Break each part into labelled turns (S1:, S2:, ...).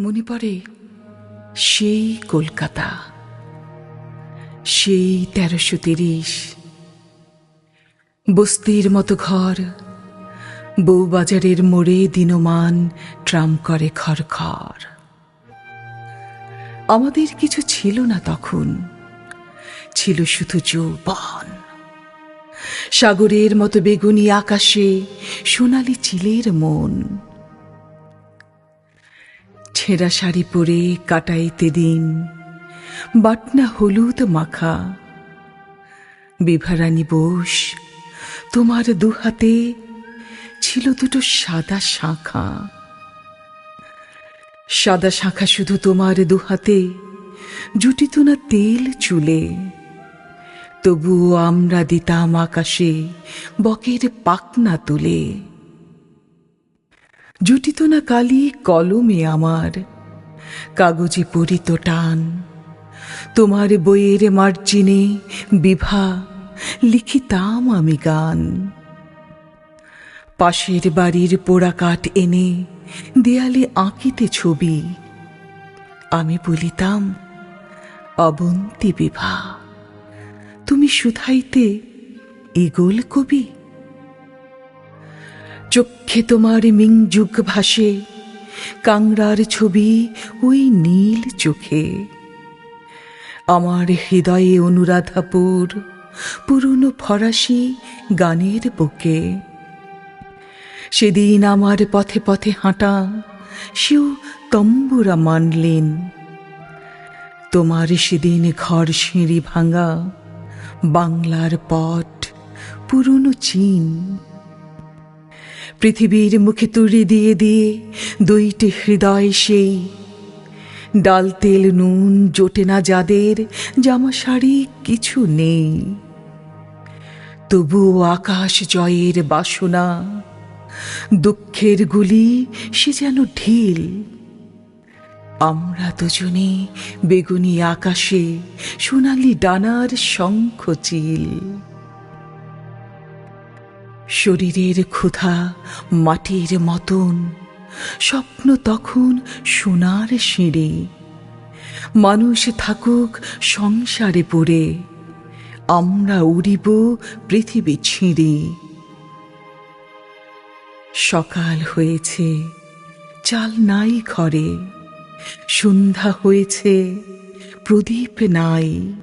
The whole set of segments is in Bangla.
S1: মনে পড়ে, সেই কলকাতা, সেই তেরোশো তিরিশ। বস্তির মতো ঘর, বউবাজারের মোড়ে দিনমান ট্রাম করে খড়খড়। আমাদের কিছু ছিল না তখন, ছিল শুধু যৌবন। সাগরের মতো বেগুনি আকাশে সোনালি চিলের মন। ছেঁড়া শাড়ি পরে কাটাইতে দিন, বাটনা হলুদ মাখা। বিভারানী বোস, তোমার দুহাতে ছিল দুটো সাদা শাখা। সাদা শাখা শুধু তোমার দুহাতে, জুটিত না তেল চুলে। তবুও আমরা দিতাম আকাশে বকের পাকনা তুলে। জুটিত না কালি কলমে আমার। কাগজে পরিত টান। তোমার বইয়ের মার্জিনে বিভা লিখিতাম আমি গান। পাশের বাড়ির পোড়া কাঠ এনে দেয়ালে আঁকিতে ছবি। আমি বলিতাম, অবন্তি বিভা, তুমি শুধাইতে ইগোল কবি? চক্ষে তোমার মিংযুগ ভাসে, কাংড়ার ছবি ওই নীল চোখে। আমার হৃদয়ে অনুরাধাপুর, পুরনো ফরাসি গানের বুকে। সেদিন আমার পথে পথে হাঁটা সেও তম্বুরা মানলেন। তোমার সেদিন ঘর সিঁড়ি ভাঙা, বাংলার পট পুরনো চীন। পৃথিবীর মুখে তুড়ি দিয়ে দিয়ে দুইটি হৃদয় সেই। ডাল তেল নুন জোটে না যাদের, জামা শাড়ি কিছু নেই। তবুও আকাশ জয়ের বাসনা, দুঃখের গুলি সে যেন ঢিল। আমরা দুজনে বেগুনি আকাশে সোনালি ডানার শঙ্খ চিল। শরীরের ক্ষুধা, মাটির মতন, স্বপ্ন তখন সোনার সিঁড়ি মানুষ থাকুক সংসারে পড়ে, আমরা উড়িব পৃথিবী ছিঁড়ে। সকাল হয়েছে, চাল নাই ঘরে, সন্ধ্যা হয়েছে, প্রদীপ নাই।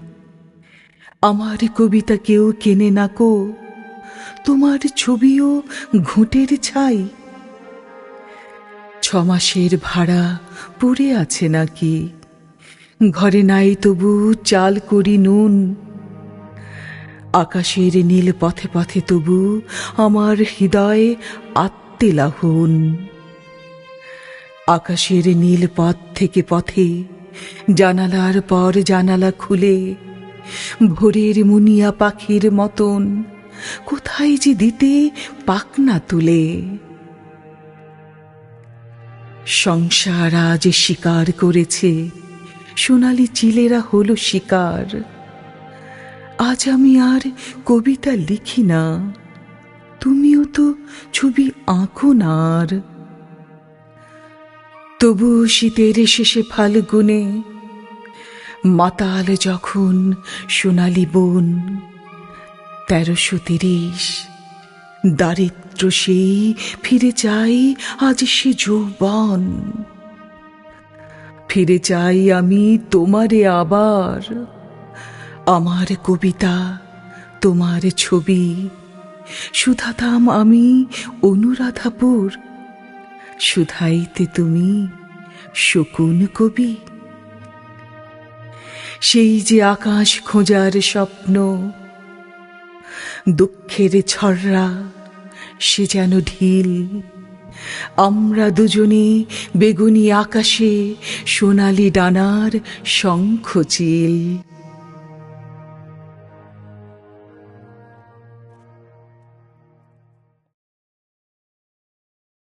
S1: আমার কবিতা কেউ কেনে না কো তোমার ছবিও ঘুঁটের ছাই। ছমাসের ভাড়া পড়ে আছে নাকি? ঘরে নাই তবু চাল করি নুন। আকাশের নীল পথে পথে তবু আমার হৃদয়ে আত্মে লাহুন আকাশের নীল পথ থেকে পথে, জানালার পর জানালা খুলে, ভোরের মুনিয়া পাখির মতন কোথায় যে দিতে পাকনা তুলে। সংসার আজ শিকার করেছে, সোনালি চিলেরা হলো শিকার। আজ আমি আর কবিতা লিখি না, তুমিও তো ছবি আঁকো না আর। তবু শীতের শেষে ফাল্গুনে, মাতাল যখন সোনালি বন তেরোশো তিরিশ। দারিদ্র সেই ফিরে চাই আজ সে যৌবন। ফিরে চাই আমি তোমারে আবার। আমার কবিতা, তোমার ছবি। সুধাতাম আমি অনুরাধাপুর। সুধাইতে তুমি শকুন কবি। সেই যে আকাশ খোঁজার স্বপ্ন দুঃখের ছড়রা সে যেন ঢিল। আমরা দুজনে বেগুনি আকাশে সোনালি ডানার শঙ্খ চিল।